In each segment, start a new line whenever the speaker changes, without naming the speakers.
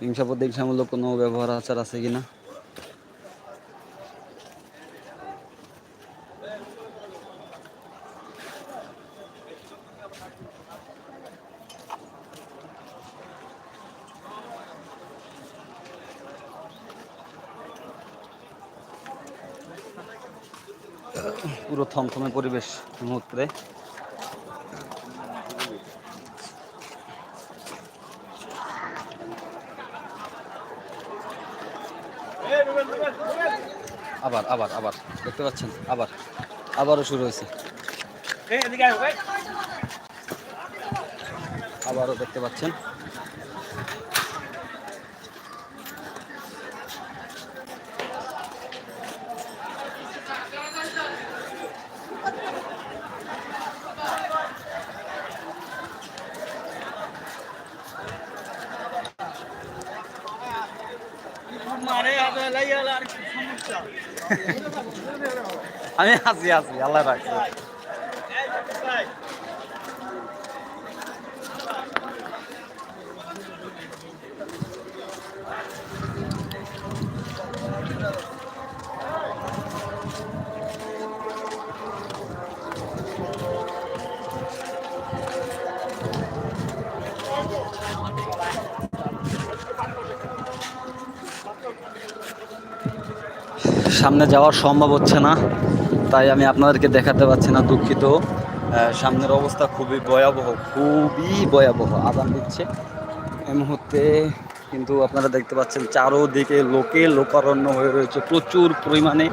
হিংসা প্রতিহিংসামূলক কোনো ব্যবহার আচার আছে কিনা? পুরো থমথমে পরিবেশ মুহূর্তে। আবার আবার আবার। দেখতে পাচ্ছেন? আবার। আবারও শুরু হয়েছে। আবারও দেখতে পাচ্ছেন? আমি আছি আছি আল্লাহ রাখছে সামনে যাওয়ার সম্ভব হচ্ছে না, তাই আমি আপনাদেরকে দেখাতে পারছি না, দুঃখিত। সামনের অবস্থা খুবই ভয়াবহ খুবই ভয়াবহ আদান দিচ্ছে। এই মুহূর্তে কিন্তু আপনারা দেখতে পাচ্ছেন, চারোদিকে লোকে লোকারণ্য হয়ে রয়েছে, প্রচুর পরিমাণে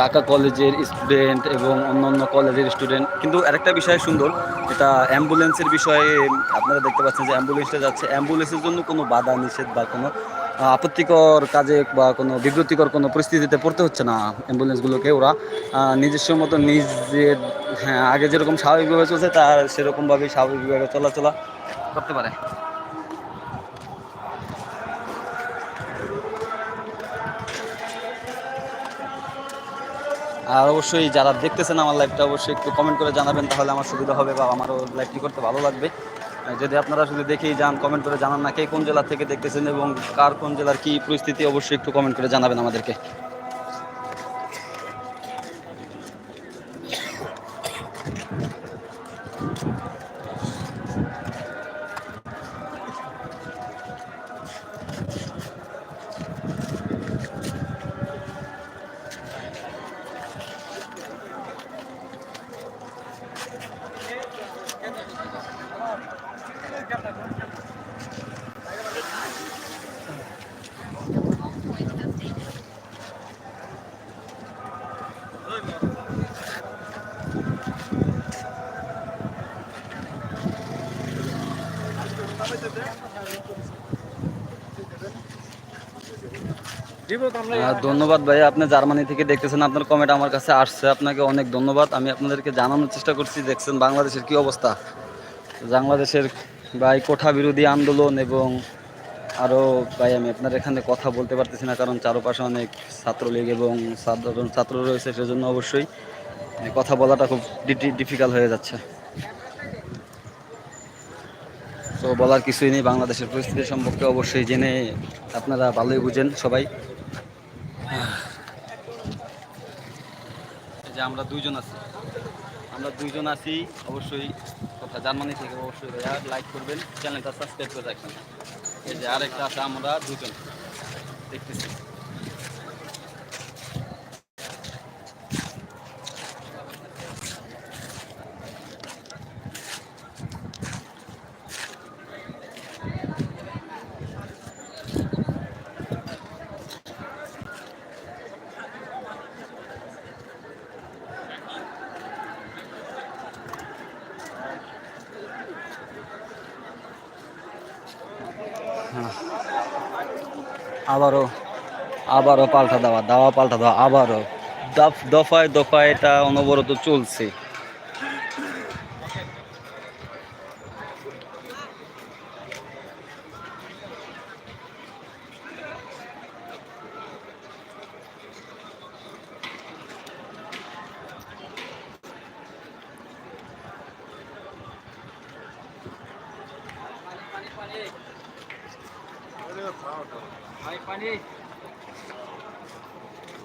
ঢাকা কলেজের স্টুডেন্ট এবং অন্যান্য কলেজের স্টুডেন্ট। কিন্তু আরেকটা বিষয় সুন্দর, এটা অ্যাম্বুলেন্সের বিষয়ে আপনারা দেখতে পাচ্ছেন যে অ্যাম্বুলেন্সটা যাচ্ছে। অ্যাম্বুলেন্সের জন্য কোনো বাধা নিষেধ বা কোনো আপত্তিকর কাজে বা কোনো বিব্রতিকর কোনো পরিস্থিতিতে পড়তে হচ্ছে না অ্যাম্বুলেন্সগুলোকে। ওরা নিজস্ব মতো নিজের হ্যাঁ আগে যেরকম স্বাভাবিকভাবে চলছে, তার সেরকমভাবেই স্বাভাবিকভাবে চলাচলা করতে পারে। আর অবশ্যই যারা দেখতেছেন আমার লাইভটা অবশ্যই একটু কমেন্ট করে জানাবেন, তাহলে আমার সুবিধা হবে বা আমারও লাইভটি করতে ভালো লাগবে। যদি আপনারা শুধু দেখেই যান কমেন্ট করে জানান না কে কোন জেলা থেকে দেখতেছেন এবং কার কোন জেলার কি পরিস্থিতি, অবশ্যই একটু কমেন্ট করে জানাবেন আমাদেরকে। ধন্যবাদ ভাই আপনি জার্মানি থেকে দেখতেছেন আপনার কমেন্ট আমার কাছে আসছে আপনাকে অনেক ধন্যবাদ। আমি আপনাদেরকে জানানোর চেষ্টা করছি দেখছেন বাংলাদেশের কি অবস্থা। বাংলাদেশের ভাই কোঠা বিরোধী আন্দোলন এবং আরও ভাই আমি আপনার এখানে কথা বলতে পারতেছি না কারণ চারপাশে অনেক ছাত্রলীগ এবং সাধারণ ছাত্র রয়েছে সেজন্য অবশ্যই কথা বলাটা খুব ডিফিকাল্ট হয়ে যাচ্ছে। তো বলার কিছুই নেই, বাংলাদেশের পরিস্থিতি সম্পর্কে অবশ্যই জেনে আপনারা ভালোই বুঝেন সবাই। যে আমরা দুইজন আছি। আমরা দুইজন আছি, অবশ্যই কথা জার্মানি থেকে অবশ্যই ভাইয়া লাইক করবেন, চ্যানেলটা সাবস্ক্রাইব করে রাখবেন। এই যে আরেকটা আছে, আমরা দুজন দেখতেছি। আবারও আবারও পাল্টা দেওয়া দাওয়া পাল্টা দেওয়া আবারও। দফ দফায় দফায় এটা অনবরত চলছে।
ভাই পানি